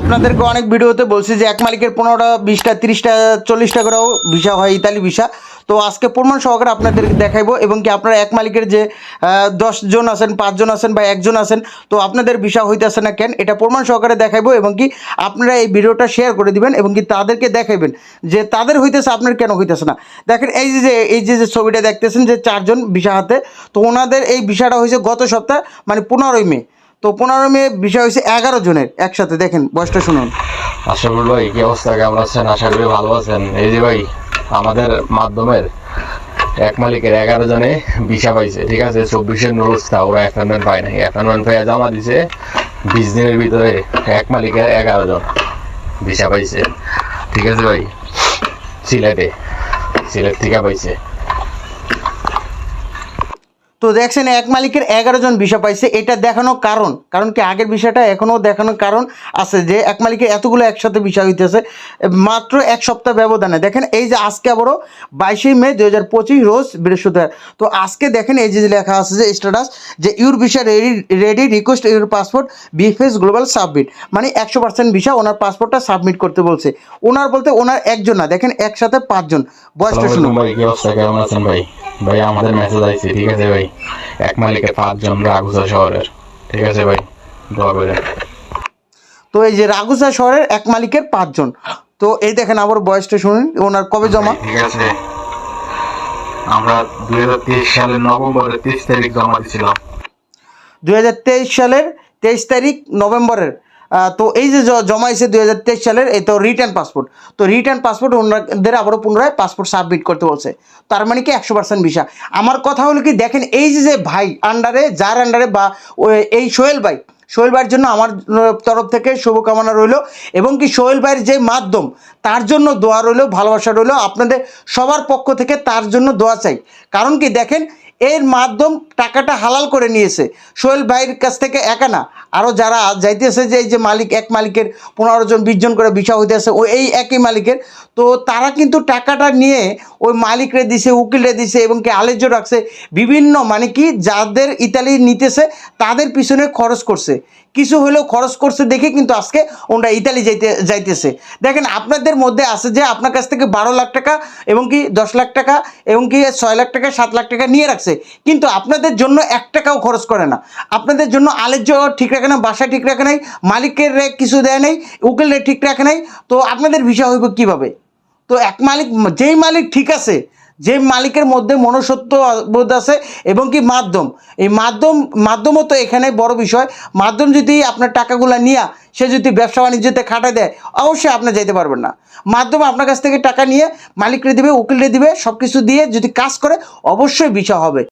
আপনাদেরকে অনেক ভিডিওতে বলছি যে এক মালিকের পনেরোটা, বিশটা, তিরিশটা, চল্লিশটা করেও ভিসা হয়, ইতালি ভিসা। তো আজকে প্রমাণ সহকারে আপনাদেরকে দেখাইবো এবং কি আপনারা এক মালিকের যে দশ জন আছেন পাঁচজন আছেন বা একজন আছেন, তো আপনাদের ভিসা হইতেছে না কেন, এটা প্রমাণ সহকারে দেখাইবো এবং কি আপনারা এই ভিডিওটা শেয়ার করে দিবেন এবং কি তাদেরকে দেখাইবেন যে তাদের হইতেছে, আপনার কেন হইতেছে না। দেখেন, এই যে যে, এই যে যে ছবিটা দেখতেছেন যে চারজন ভিসা হাতে, তো ওনাদের এই ভিসাটা হয়েছে গত সপ্তাহ মানে পনেরোই মে। তো পনেরো মে বিষয় হয়েছে এগারো জনের একসাথে, দেখেন, বয়সটা শুনুন। আশাফুল ভাই কি অবস্থা? কেমন আছেন? আশা করি ভালো আছেন। এই যে ভাই, আমাদের মাধ্যমের এক মালিকের এগারো জনে ভিসা পাইছে, ঠিক আছে? চব্বিশের নুরুস্তা ওরা অ্যাপয়েন্টমেন্ট পায় নাই। অ্যাপয়েন্টমেন্ট পাইয়া জমা দিছে বিশ দিনের ভিতরে এক মালিকের এগারো জন ভিসা পাইছে, ঠিক আছে ভাই? সিলেটে, সিলেট থেকে পাইছে। তো দেখছেন এক মালিকের এগারো জন বিষয় পাইছে এটা দেখানোর কারণ। কারণ কি আগের বিষয়টা এখনও দেখানোর কারণ আছে যে এক মালিকের এতগুলো একসাথে বিষয় হইতেছে মাত্র এক সপ্তাহ ব্যবধানে। দেখেন এই যে আজকে আবারও বাইশে মে দু হাজার পঁচিশ রোজ বৃহস্পতিবার। তো আজকে দেখেন এই যে লেখা আছে যে স্ট্যাটাস যে your visa ready ready request your passport BFS global submit মানে একশো পার্সেন্ট ভিসা ওনার পাসপোর্টটা সাবমিট করতে বলছে। ওনার বলতে ওনার একজন না দেখেন একসাথে পাঁচজন। বয়সটা শুনুন। ভাই ভাই? আমাদের মেসেজ আইছে ঠিক আছে ভাই? এক মালিকের পাঁচজন রাগুসা শহরের। ঠিক আছে ভাই দোয়া করে তো এই যে রাগুসা শহরের এক মালিকের পাঁচজন। তো এই দেখেন আবার বয়সটা শুনুন ওনার কবে জমা? ঠিক আছে। আমরা দুই হাজার তেইশ সালের নভেম্বরের তেইশ তারিখ জমা দিয়েছিলাম দুই হাজার তেইশ সালের তেইশ তারিখ নভেম্বরের। তো এই যে জ- জমা হয়েছে দুই হাজার তেইশ সালের, এই তো রিটার্ন পাসপোর্ট তো রিটার্ন পাসপোর্ট ওনাদের আবারও পুনরায় পাসপোর্ট সাবমিট করতে বলছে। তার মানে কি একশো পার্সেন্ট ভিসা আমার কথা হলো কি, দেখেন এই যে যে ভাই আন্ডারে যার আন্ডারে বা এই সোহেল ভাই, সোহেল ভাইয়ের জন্য আমার তরফ থেকে শুভকামনা রইল এবং কি সোহেল ভাইয়ের যে মাধ্যম, তার জন্য দোয়া রইল, ভালোবাসা রইল। আপনাদের সবার পক্ষ থেকে তার জন্য দোয়া চাই। কারণ কি, দেখেন এর মাধ্যম টাকাটা হালাল করে নিয়েছে। সোহেল ভাইয়ের কাছ থেকে একা না। আরও যারা যাইতেছে যে এই যে মালিক, এক মালিকের পনেরো জন, বিশ জন করে বিষয় হইতেছে, ও এই একই মালিকের। তো তারা কিন্তু টাকাটা নিয়ে ওই মালিকরে দিছে, উকিলরে দিছে এবং কি আলেজ্য রাখছে। বিভিন্ন মানে কি যাদের ইতালি নিতেছে, তাদের পিছনে খরচ করছে। কিছু হলেও খরচ করছে দেখে কিন্তু আজকে ওনারা ইতালি যাইতে, যাইতেছে। দেখেন, আপনাদের মধ্যে আছে যে আপনার কাছ থেকে বারো লাখ টাকা এবং কি দশ লাখ টাকা এবং কি ছয় লাখ টাকা, সাত লাখ টাকা নিয়ে রাখছে। কিন্তু আপনাদের জন্য এক টাকাও খরচ করে না। আপনাদের জন্য আলের ঠিক রাখে না বাসা ঠিক রাখে নাই, মালিকের কিছু দেয় নাই, উকিলের ঠিক রাখে নাই, তো আপনাদের ভিসা হইব কীভাবে? তো এক মালিক, যেই মালিক ঠিক আছে যে মালিকের মধ্যে মনুষ্যত্ব বোধ আছে এবং কি মাধ্যম। এই মাধ্যম, মাধ্যমও তো এখানে বড় বিষয়। মাধ্যম যদি আপনার টাকাগুলো নিয়ে সে যদি ব্যবসা বাণিজ্যতে খাটায় দেয়, অবশ্যই আপনি যেতে পারবেন না। মাধ্যম আপনার কাছ থেকে টাকা নিয়ে মালিকরে দিবে, উকিলরে দিবে সব কিছু দিয়ে যদি কাজ করে, অবশ্যই বিষয় হবে।